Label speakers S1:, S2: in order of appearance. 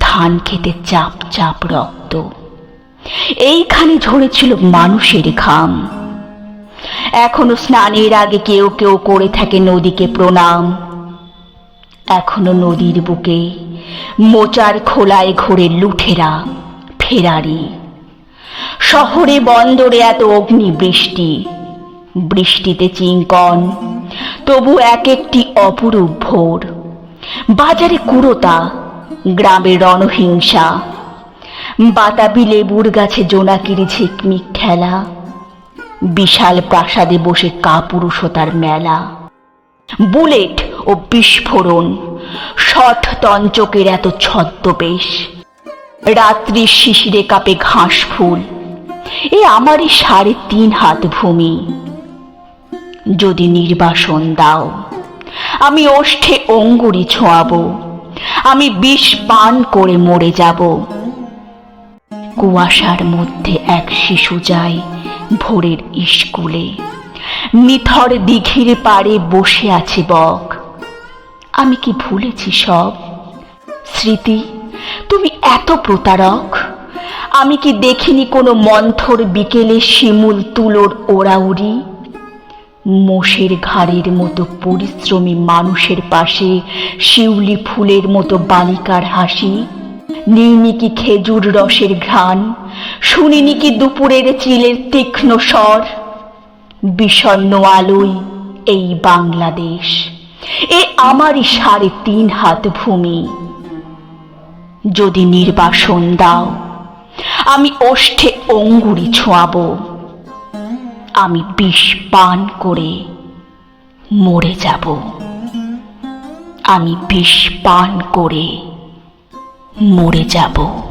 S1: ধান খেতে চাপ চাপ রক্ত। এইখানে ঝরেছিল মানুষের ঘাম। এখনও স্নানের আগে কেউ কেউ করে থাকে নদীকে প্রণাম। এখনও নদীর বুকে মোচার খোলায় ঘোরে লুঠেরা ফেরারি। শহরে বন্দরে এত অগ্নি বৃষ্টি বৃষ্টিতে চিঙ্কন, তবু এক একটি অপরূপ ভোর। বাজারে কুড়োতা গ্রামে রণহিংসা। বাতাবি লেবুর গাছে জোনাকির ঝিকমিক খেলা। বিশাল প্রাসাদে বসে কাপুরুষতার মেলা। বুলেট ও বিস্ফোরণ শঠ তঞ্চকের এত ছদ্মবেশ। রাত্রির শিশিরে কাপে ঘাস ফুল। এ আমারই সাড়ে তিন হাত ভূমি। যদি নির্বাসন দাও, আমি ওষ্ঠে অঙ্গুরি ছোঁয়াবো। আমি বিষ পান করে মরে যাব। কুয়াশার মধ্যে এক শিশু যায় ভোরের স্কুলে। নিথর দিঘির পাড়ে বসে আছে বক। আমি কি ভুলেছি সব? স্মৃতি, তুমি এত প্রতারক। আমি কি দেখিনি কোনো মন্থর বিকেলে শিমুল তুলোর ওড়াউড়ি? মোষের ঘাড়ের মতো পরিশ্রমী মানুষের পাশে শিউলি ফুলের মতো বালিকার হাসি। নিইনি কি খেজুর রসের ঘ্রাণ? শুনিনি কি দুপুরের চিলের তীক্ষ্ণ স্বর? বিষণ্ণ আলোয় এই বাংলাদেশ, এ আমারই সাড়ে তিন হাত ভূমি। যদি নির্বাসন দাও, আমি ওষ্ঠে অঙ্গুরি ছোঁয়াবো। আমি বিষ পান করে মরে যাব। আমি বিষ পান করে মরে যাব।